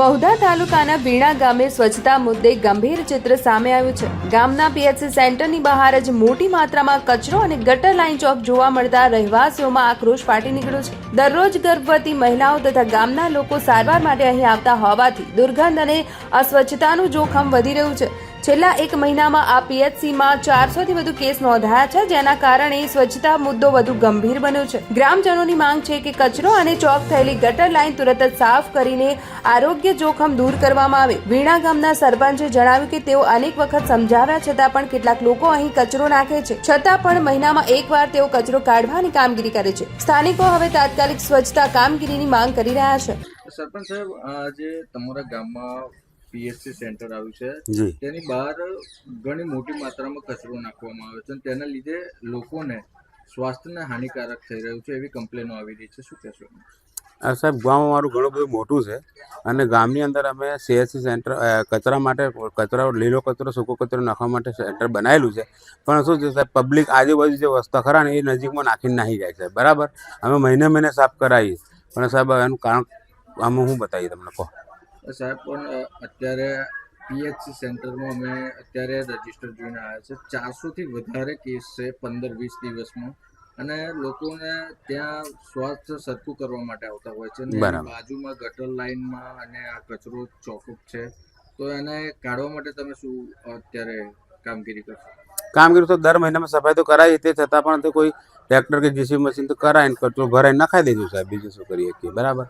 મહુધા તાલુકાના વીણા ગામે સ્વચ્છતા મુદ્દે ગંભીર ચિત્ર સામે આવ્યું છે. ગામના પીએચસી સેન્ટરની બહાર જ મોટી માત્રામાં કચરો અને ગટર લાઇન ચોક જોવા મળતા રહેવાસીઓમાં આક્રોશ ફાટી નીકળ્યો છે. દરરોજ ગર્ભવતી મહિલાઓ તથા ગામના લોકો સારવાર માટે અહીં આવતા હોવાથી દુર્ગંધ અને અસ્વચ્છતાનું જોખમ વધી રહ્યું છે. છેલ્લા એક મહિનામાં આ પીએચસીમાં ચારસોથી વધુ કેસ નોંધાયા છે, જેના કારણે સ્વચ્છતા મુદ્દો વધુ ગંભીર બન્યો છે. ગ્રામજનોની માંગ છે કે કચરો અને ચોક થયેલી ગટર લાઇન તુરત જ સાફ કરીને આરોગ્ય જોખમ દૂર કરવામાં આવે. વીણા ગામના સરપંચે જણાવ્યું કે તેઓ અનેક વખત સમજાવ્યા, છતાં પણ કેટલાક લોકો અહીં કચરો નાખે છે. છતાં પણ મહિનામાં એકવાર તેઓ કચરો કાઢવાની કામગીરી કરે છે. સ્થાનિકો હવે તાત્કાલિક સ્વચ્છતા કામગીરીની માંગ કરી રહ્યા છે. સરપંચ સાહેબ આજે તમારા ગામમાં પીએચસી સેન્ટર આવ્યું છે. તેની બહાર ઘણી મોટી માત્રામાં કચરો નાખવામાં આવે છે અને તેના લીધે લોકોને સ્વાસ્થ્યને હાનિકારક થઈ રહ્યું છે એવી કમ્પ્લેનો આવી રહી છે. શું કહેશો? આ સાહેબ ગામ અમારું ઘણું બધું મોટું છે અને ગામની અંદર અમે સીએસસી સેન્ટર કચરા માટે કચરો લીલો કચરો સૂકો કચરો નાખવા માટે સેન્ટર બનાવેલું છે. પણ શું છે સાહેબ પબ્લિક આજુબાજુ જે વસ્તુ ખરા ને એ નજીકમાં નાખીને નાહી જાય છે. બરાબર? અમે મહિને મહિને સાફ કરાવીએ. પણ સાહેબ એનું કારણ આમાં હું બતાવીએ તમને કહો. સાહેબ પણ અત્યારે પીએચસી સેન્ટરમાં અમે અત્યારે રજિસ્ટર જોઈને આવ્યા છે. ચારસોથી વધારે કેસ છે પંદર વીસ દિવસમાં. અને લોકોને ત્યાં સ્વાસ્થ્ય સરખું કરવા માટે આવતા હોય છે. બાજુમાં ગટર લાઇનમાં અને આ કચરો ચોકઅપ છે. તો એને કાઢવા માટે તમે શું અત્યારે કામગીરી કરશો? કામગીરી તો દર મહિનામાં સફાઈ તો કરાવી તે છતાં પણ તે કોઈ ટ્રેક્ટર કે જીસી મશીન તો કરાવીને કચરો ભરાઈને નખાઈ દેજો સાહેબ. બીજું શું કરીએ કે બરાબર?